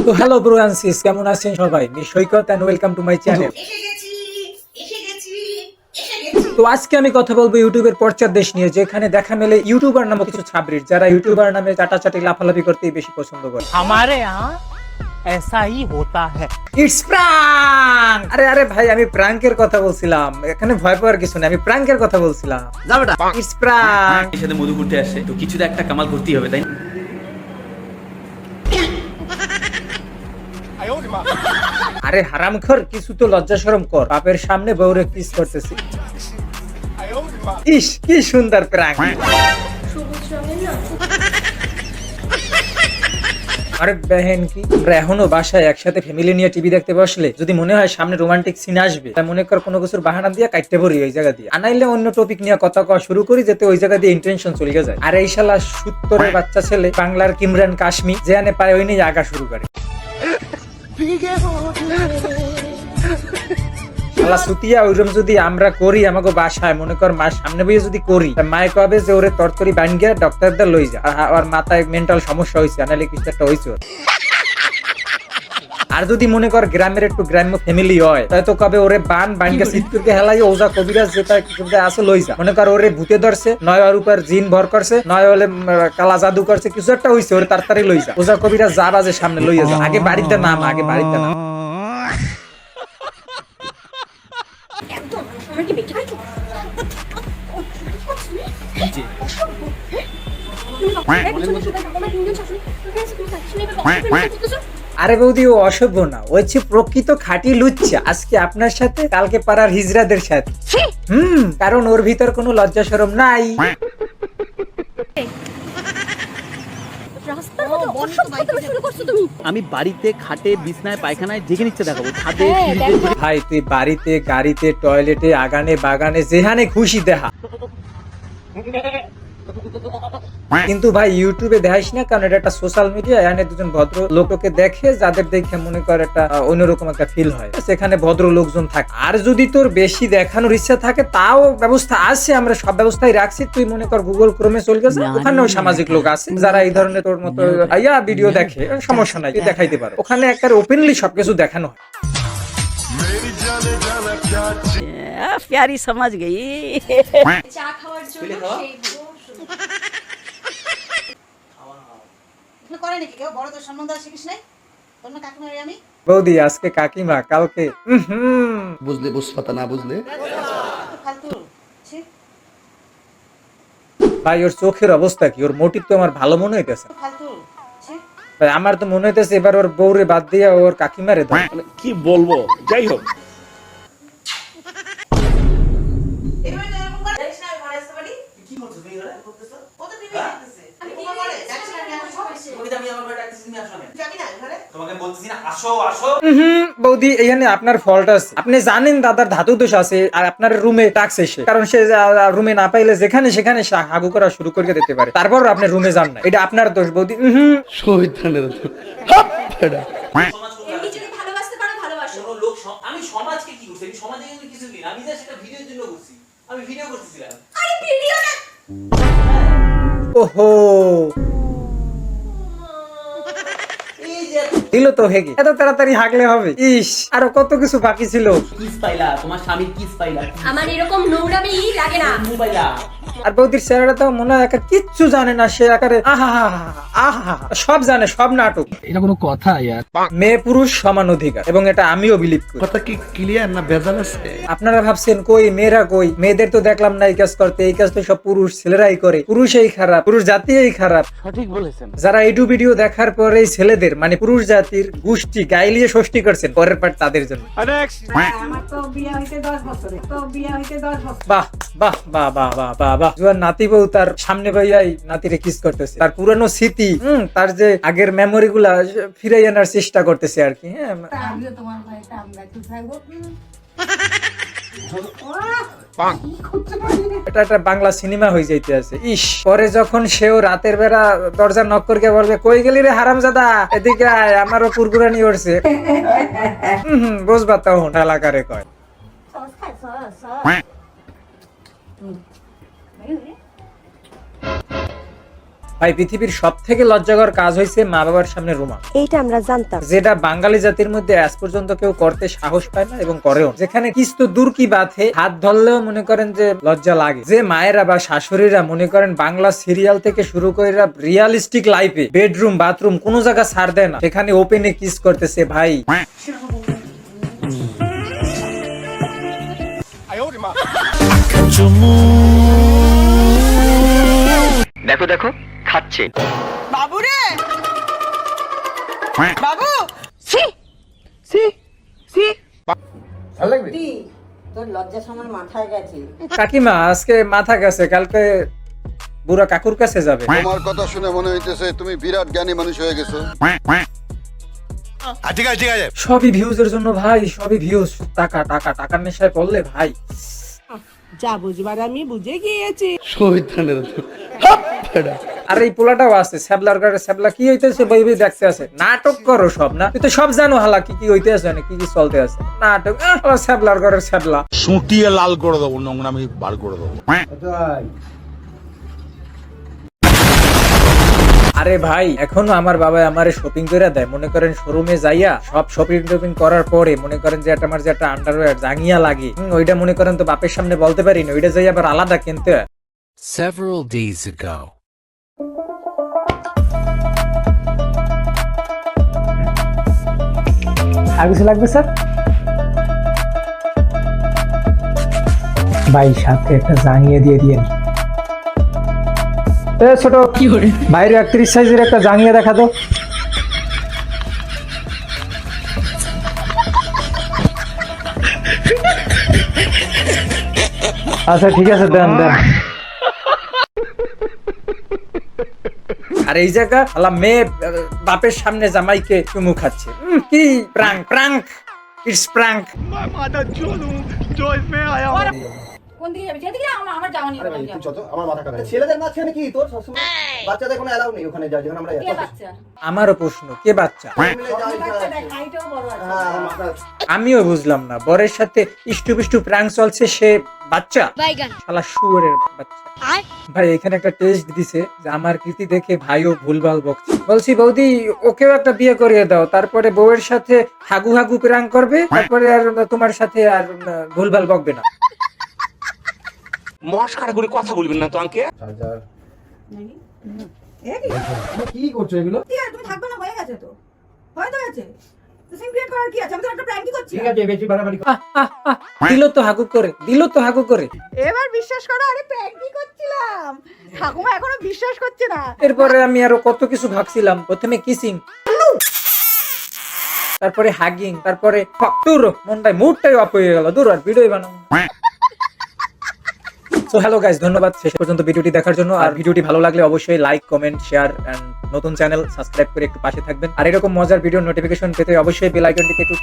তো hello bro and cis কেমন আছেন সবাই me Saikat and welcome to my channel এসে গেছি এসে গেছি এসে গেছি তো আজকে আমি কথা বলবো ইউটিউবের পর্চার দেশ নিয়ে যেখানে দেখা মেলে ইউটিউবার নামক কিছু ছাবরির যারা ইউটিউবার নামে চাটাচাটি লাফালাফি করতেই বেশি পছন্দ করে हमारे यहाँ ऐसा ही होता है ইটস প্রাঙ্ক আরে আরে ভাই আমি প্রাঙ্কের কথা বলছিলাম এখানে ভয় পাওয়ার কিছু নেই আমি প্রাঙ্কের কথা বলছিলাম যাবেটা ইটস প্রাঙ্ক এর সাথে মধু ঘুরতে আসে তো কিছু তো একটা কামাল করতেই হবে তাই না? আরে হারামখোর কিছু তো লজ্জা শরম কর। বাপের সামনে বউরে কিস করতেছি। ইস কি সুন্দর প্রাঙ্ক আরে বেহেন কি? আমরা এখনও বাসায় একসাথে ফ্যামিলি নিয়ে টিভি দেখতে বসলে যদি মনে হয় সামনে রোমান্টিক সিন আসবে তাই মনে কর কোনো কিছুর বাহানা দিয়ে কাটতে পড়ি ওই জায়গা দিয়ে। আনাইলে অন্য টপিক নিয়ে কথা কওয়া শুরু করি যাতে ওই জায়গা দিয়ে ইন্টেনশন চলে যায়। আর এই শালা সত্তরের বাচ্চা ছেলে বাংলার কিমরান কাশ্মীর যেখানে পায় ওই নিয়ে আগা শুরু করে। শালা সুতিয়া ওইরকম যদি আমরা করি, আমাকে বাসায়, মনে কর মার সামনে বইয়ে যদি করি মায়ে কবে যে ওরে তরতরি বান গিয়া ডক্টরদের লই যা আর মাথায় মেন্টাল সমস্যা হয়েছে আনালে কিছু একটা হয়েছে। আর যদি মনে কর গ্রামের একটু গ্রাম্য ফ্যামিলি হয় তাই তো কবে ওরে বান বানকে সিটকুরকে হেলাই ওজা কবিরাজ যেটা আছে লই যা। মনে কর ওরে ভূতে ধরছে নয় ওর উপর জিন ভর করছে নয় হলে কালা জাদু করছে কিছু একটা হইছে ওরে তাড়াতাড়ি লই যা। ওজা কবিরাজ যা বাজে সামনে লইয়া যা। আগে বাড়িতে নাম আগে বাড়িতে নাম। একদম আমার কি বেঁচে গেছো আরে বৌদি ও অসভ্য না। ও হচ্ছে প্রকৃত খাঁটি লুচ্চা। আজকে আপনার সাথে কালকে পাড়ার হিজড়াদের সাথে। হুম কারণ ওর ভিতর কোনো লজ্জা শরম নাই। রাস্তার মধ্যে অসভ্যতা শুরু করছ তুমি। আমি বাড়িতে খাটে বিছনায় পায়খানায় যেখানে ইচ্ছে দেখাবো। ছাদে হ্যাঁ, ভাই তুই বাড়িতে গাড়িতে টয়লেটে আগানে বাগানে যেখানে খুশি দেখা। কিন্তু ভাই ইউটিউবে দেখাইস না কারণ এটা একটা সোশ্যাল মিডিয়া এখানে দুজন ভদ্র লোককে দেখে যাদের দেখে মনে কর একটা আহ, অন্যরকম একটা ফিল হয় সেখানে ভদ্র লোকজন থাকে আর যদি তোর বেশি দেখানোর ইচ্ছা থাকে তাও ব্যবস্থা আছে আমরা সব ব্যবস্থাই রাখছি তুই মনে কর গুগল ক্রোমে চলে গেছে ওখানেও সামাজিক লোক আছে যারা এই ধরনের তোর মতো ইয়া ভিডিও দেখে সমস্যা নাই তুই দেখাইতে পারো ওখানে একটা ওপেনলি সবকিছু দেখানো হয় प्यारी समझ गई চা খাওয়ার জন্য সেই করে নাকি? কেউ বড়দের সম্মান দেওয়া শিখিস নাই? তোর না কাকিমারি আমি বৌদি আজকে কাকিমা কালকে বুঝলে বুঝপাতা না বুঝলে? ফালতু। ভাই ওর চোখের অবস্থা কি? ওর মোটিভ তো আমার ভালো মনে হইতেছে। ফালতু। আমার তো মনে হইতেছে এবার ওর বউরে বাদ দিয়ে ওর কাকিমারে কি বলব? যাই হোক। বলতেছি না আসো আসো। হুম বৌদি এখানে আপনার ফল্ট আছে। আপনি জানেন দাদার ধাতু দোষ আছে আর আপনার রুমে টাক্স এসে। কারণ সে রুমে না পাইলে যেখানে সেখানে হাগু করা শুরু করে দিতে পারে। তারপর আপনি রুমে যান না। এটা আপনার দোষ বৌদি। হুম শহীদানের এমনি যদি ভালোবাসতে পারো ভালোবাসো। কোনো লোক সম- আমি সমাজকে কি করছি? আমি সমাজে কিন্তু কিছু দিন আমি যা সেটা ভিডিওর জন্য করছি। আমি ভিডিও করতেছিলাম। আরে ভিডিও না। ওহো এই যে দিল তো হেগে। এত তাড়াতাড়ি হাগলে হবে। ইস আরও কত কিছু বাকি ছিল। কিস পাইলা তোমার স্বামী কিস পাইলা আমার এরকম নোংরামি লাগে না। মু পাইলা আর বৌদির চেহারাটা তো মনে হয় একা কিচ্ছু জানে না সে আকারে আহা আহা সব জানে সব নাটক। এটা কোনো কথা ইয়ার। মেয়ে পুরুষ সমান অধিকার এবং এটা আমিও বিলিভ করি। কথা কি ক্লিয়ার না ভেজাল আছে? আপনারা ভাবছেন কই মেয়েরা কই? মেয়েদের তো দেখলাম না এই কাজ করতে এই কাজ তো সব পুরুষ ছেলেরাই করে। পুরুষই খারাপ পুরুষ জাতিই খারাপ। সঠিক বলেছেন। যারা এইটু ভিডিও দেখার পরে এই ছেলেদের মানে পুরুষ জাতির গোষ্ঠী গাইলিয়ে ষষ্ঠী করছেন পরের পার্ট তাদের জন্য। আমার তো বিয়ে হইতে দশ বছরে তো বিয়ে হইতে দশ বছর বাহ বাহ বাহ বাহ বাহ বাহ বাহ। জুয়ার নাতি বউ তার সামনে ভাইয়াই নাতিরে কিস করতেছে। তার পুরানো স্মৃতি হুম তার যে আগের মেমোরি গুলা ফিরাই আনার চেষ্টা করতেছে আর কি হ্যাঁ। তোমার ভাইটা আমরা এটা একটা বাংলা সিনেমা হয়ে যাইতে আছে। ইস পরে যখন সেও রাতের বেলা দরজা নক করে বলবে কই গেলি রে হারামজাদা? এদিকে আয় আমারও কুরকুরানি উঠছে হুম হুম বুঝবা তখন এলাকারে কয়। ভাই পৃথিবীর সব থেকে লজ্জাকর কাজ হয়েছে মা বাবার সামনে রুমাল। এইটা আমরা জানতাম। যেটা বাঙালি জাতির মধ্যে আজ পর্যন্ত কেউ করতে সাহস পায় না এবং করেও যেখানে কিস তো দূর কি বাথে হাত ধরলেও মনে করেন যে লজ্জা লাগে। যে মায়েরা বা শাশুড়িরা মনে করেন বাংলা সিরিয়াল থেকে শুরু করে রিয়ালিস্টিক লাইফে বেডরুম বাথরুম কোনো জায়গা ছাড় দেয় না। সেখানে ওপেনে কিস করতেছে ভাই। দেখো দেখো। খাচ্ছে। তোর লজ্জা সমান মাথায় গেছে। কাকিমা আজকে মাথা গেছে কালকে বুড়া কাকুর কাছে যাবে। তোমার কথা শুনে মনে হইতেছে তুমি বিরাট জ্ঞানী মানুষ হয়ে গেছো। সবই ভিউজের জন্য ভাই সবই ভিউজ টাকা টাকা টাকার নেশায় পড়লে ভাই। যা বুঝবার আমি বুঝে গিয়েছি। শহীদানের আর এই পোলাটাও আছে স্যাবলার গাড়ি স্যাবলা কি হইতেছে বই বই দেখতে আছে? নাটক করো সব না? তুই তো সব জানো হালা কি কি হইতে আছে না কি কি চলতে আছে। নাটক স্যাবলার ঘরের স্যাবলা সুটিয়ে লাল করে দেবো নোংরামি বার করে দেবো। আরে ভাই এখনও আমার বাবা আমার শপিং করে দেয়। মনে করেন শোরুমে যাইয়া সব শপিং টপিং করার পরে মনে করেন যে একটা আমার যে একটা আন্ডারওয়্যার জাঙ্গিয়া লাগে হুম, ওইটা মনে করেন তো বাপের সামনে বলতে পারি না ওইটা যাই আবার আলাদা কিনতে হয়। Several days ago. আর কিছু লাগবে স্যার? ভাই সাথে একটা জাঙ্গিয়ে দিয়ে দিয়েন। এ ছোট। কি করে? বাইরে একত্রিশ সাইজের একটা জাঙ্গিয়ে দেখা তো। আচ্ছা ঠিক আছে দেন দেন। আর এই জায়গা আলা মেয়ে বাপের সামনে জামাইকে চুমু খাচ্ছে। উম, কি প্রাঙ্ক প্রাঙ্ক ইটস প্রাঙ্ক। কোন দিকে যাবে? যেদিকে আমার আমার যাওয়া নিয়ে আমার মাথা খারাপ ছেলেদের মাঝখানে কি? তোর সবসময় বাচ্চাদের কোনো নেই ওখানে যখন আমরা কে বাচ্চা? আমারও প্রশ্ন কে বাচ্চা? হাইটাও বড় আছে। হ্যাঁ আমার মাথা আমিও বুঝলাম না বরের সাথে ইষ্টু পিষ্টু প্রাঙ্ক চলছে সে বাচ্চা? শালা শুয়োরের বাচ্চা। ভাই এখানে একটা টেস্ট দিছে যে আমার কৃতি দেখে ভাইও ভুলভাল বকছে। বলছি বৌদি ওকেও একটা বিয়ে করিয়ে দাও তারপরে বউয়ের সাথে হাগু হাগু প্রাং করবে তারপরে আর তোমার সাথে আর আহ, ভুলভাল বকবে না। মস্কার করে কথা বলবেন না তো আঙ্কে কি? করছ এগুলো? তুমি থাকবে না? হয়ে গেছে তো। হয়তো গেছে তো সিম ক্রিয়েট করার কি আছে? আমি তো একটা প্র্যাঙ্কই করছি। আছে বেশি বাড়াবাড়ি আহ, আহ, আহ, দিল তো হাগু করে দিল তো হাগু করে। এবার বিশ্বাস করো আরে প্র্যাঙ্কই করছিলাম। ঠাকুমা এখনও বিশ্বাস করছে না। এরপরে আমি আরও কত কিছু ভাবছিলাম প্রথমে কিসিং তারপরে হাগিং তারপরে দূর মনটাই মুডটাই অফ হয়ে গেল। দূর আর ভিডিও বানাবো সো হ্যালো গাইস ধন্যবাদ শেষ পর্যন্ত ভিডিওটি দেখার জন্য। আর ভিডিওটি ভালো লাগলে অবশ্যই লাইক কমেন্ট শেয়ার এন্ড নতুন চ্যানেল সাবস্ক্রাইব করে একটু পাশে থাকবেন। আর এরকম মজার ভিডিও নোটিফিকেশন পেতে অবশ্যই বেল একটু